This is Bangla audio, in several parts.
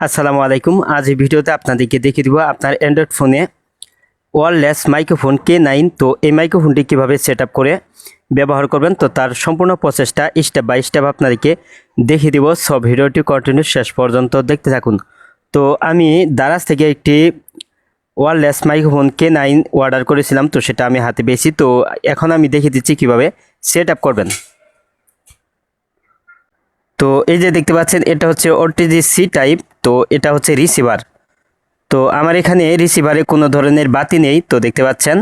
আসসালামু আলাইকুম। আজ এই ভিডিওতে আপনাদেরকে দেখিয়ে দিব আপনার অ্যান্ড্রয়েড ফোনে ওয়ারলেস মাইক্রোফোন কে নাইন তো এই মাইক্রোফোনটি কীভাবে সেট করে ব্যবহার করবেন? তো তার সম্পূর্ণ প্রসেসটা স্টেপ বাই স্টেপ আপনাদেরকে দেখিয়ে দিব। সব ভিডিওটি কন্টিনিউ শেষ পর্যন্ত দেখতে থাকুন। তো আমি দারাজ থেকে একটি wireless microphone K nine order করেছিলাম। তো সেটা আমি হাতে পেয়েছি। তো এখন আমি দেখিয়ে দিচ্ছি কীভাবে সেট করবেন। তো এই যে দেখতে পাচ্ছেন, এটা হচ্ছে ওটিজি সি টাইপ তো এটা হচ্ছে রিসিভার তো আমার এখানে রিসিভারে কোনো ধরনের বাতি নেই, তো দেখতে পাচ্ছেন।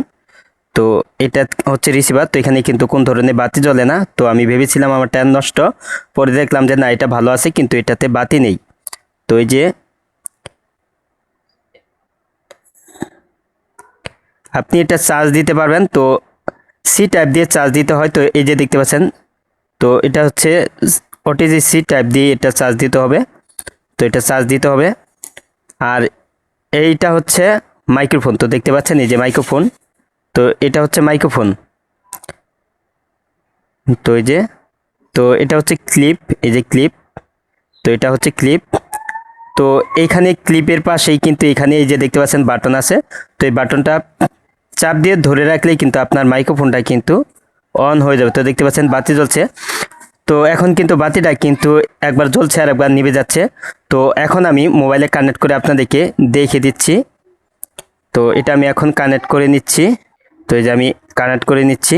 তো এটা হচ্ছে রিসিভার তো এখানে কিন্তু কোন ধরনের বাতি জ্বলে না। তো আমি ভেবেছিলাম আমার ট্যান নষ্ট, পরে দেখলাম যে না, এটা ভালো আছে, কিন্তু এটাতে বাতি নেই। তো এই যে আপনি এটা চার্জ দিতে পারবেন, তো সি টাইপ দিয়ে চার্জ দিতে হয়, তো এই যে দেখতে পাচ্ছেন, তো এটা হচ্ছে ওটিজি সি টাইপ দিয়ে এটা চার্জ দিতে হবে। তো এটা চার্জ দিতে হবে। আর এইটা হচ্ছে মাইক্রোফোন তো দেখতে পাচ্ছেন এই যে মাইক্রোফোন তো এটা হচ্ছে মাইক্রোফোন তো এই যে, তো এটা হচ্ছে ক্লিপ এই যে ক্লিপ তো এটা হচ্ছে ক্লিপ তো এইখানে ক্লিপের পাশেই কিন্তু এখানে এই যে দেখতে পাচ্ছেন বাটন আছে। তো এই বাটনটা চাপ দিয়ে ধরে রাখলেই কিন্তু আপনার মাইক্রোফোনটা কিন্তু অন হয়ে যাবে। তো দেখতে পাচ্ছেন বাতি জ্বলছে। তো এখন কিন্তু বাতিটা কিন্তু একবার জ্বলছে আর একবার নিভে যাচ্ছে। তো এখন আমি মোবাইলে কানেক্ট করে আপনাদেরকে দেখিয়ে দিচ্ছি। তো এটা আমি এখন কানেক্ট করে নিচ্ছি। তো এই যে আমি কানেক্ট করে নিচ্ছি।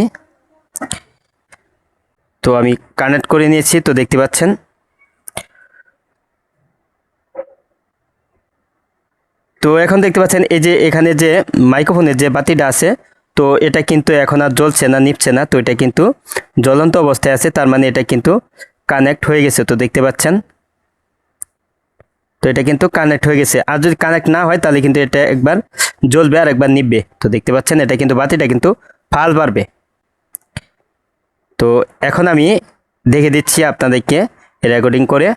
তো আমি কানেক্ট করে নিয়েছি, তো দেখতে পাচ্ছেন। তো এখন দেখতে পাচ্ছেন এই যে এখানে যে মাইক্রোফোনের যে বাতিটা আছে তো এটা কিন্তু এখন আর জ্বলছে না, নিপছে না, তো এটা কিন্তু জ্বলন্ত অবস্থায় আছে, তার মানে এটা কিন্তু কানেক্ট হয়ে গেছে, তো দেখতে পাচ্ছেন? তো এটা কিন্তু কানেক্ট হয়ে গেছে, আর যদি কানেক্ট না হয় তাহলে কিন্তু এটা একবার জ্বলবে আর একবার নিববে তো দেখতে পাচ্ছেন? এটা কিন্তু বাতিটা কিন্তু ফাল বাড়বে। তো এখন আমি দেখে দিচ্ছি আপনাদেরকে রেকর্ডিং করে।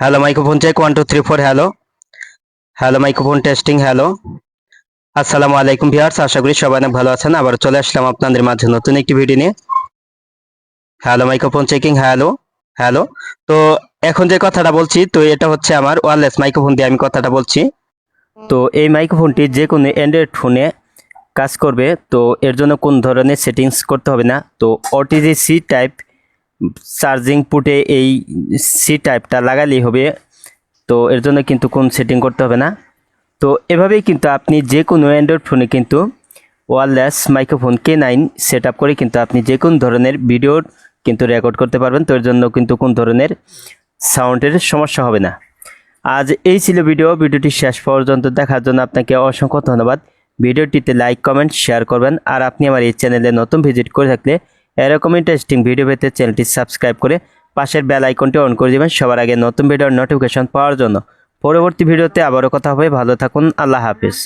Hello microphone check one two three four hello hello microphone testing hello আসসালামু আলাইকুম ভিউয়ার্স, আশা করি সবাই অনেক ভালো আছেন। আবার চলে আসলাম আপনাদের মাঝে নতুন একটি ভিডিও নিয়ে। Hello microphone checking hello hello তো এখন যে কথাটা বলছি, তো এটা হচ্ছে আমার ওয়্যারলেস মাইক্রোফোন দিয়ে আমি কথাটা বলছি। তো এই মাইক্রোফোনটি যে কোনো অ্যান্ড্রয়েড ফোনে কাজ করবে, তো এর জন্য কোন ধরনের সেটিংস করতে হবে না। তো ওটিজি সি টাইপ চার্জিং পুটে এই সি টাইপটা লাগালেই হবে। তো এর জন্য কিন্তু কোন সেটিং করতে হবে না। তো এভাবেই কিন্তু আপনি যে কোনো অ্যান্ড্রয়েড ফোনে কিন্তু wireless microphone K nine set করে কিন্তু আপনি যে কোনো ধরনের ভিডিও কিন্তু রেকর্ড করতে পারবেন। তো এর জন্য কিন্তু কোন ধরনের সাউন্ডের সমস্যা হবে না। আজ এই ছিল ভিডিও ভিডিওটি শেষ পর্যন্ত দেখার জন্য আপনাকে অসংখ্য ধন্যবাদ। ভিডিওটিতে লাইক কমেন্ট শেয়ার করবেন। আর আপনি আমার এই চ্যানেলে নতুন ভিজিট করে থাকলে এরকম ইন্টারেস্টিং ভিডিও পেতে চ্যানেলটি সাবস্ক্রাইব করে পাশের বেল আইকনটি অন করে দেবেন। সবার আগে নতুন ভিডিওর নোটিফিকেশন পাওয়ার জন্য। পরবর্তী ভিডিওতে আবারও কথা হবে। ভালো থাকুন আল্লাহ হাফিজ।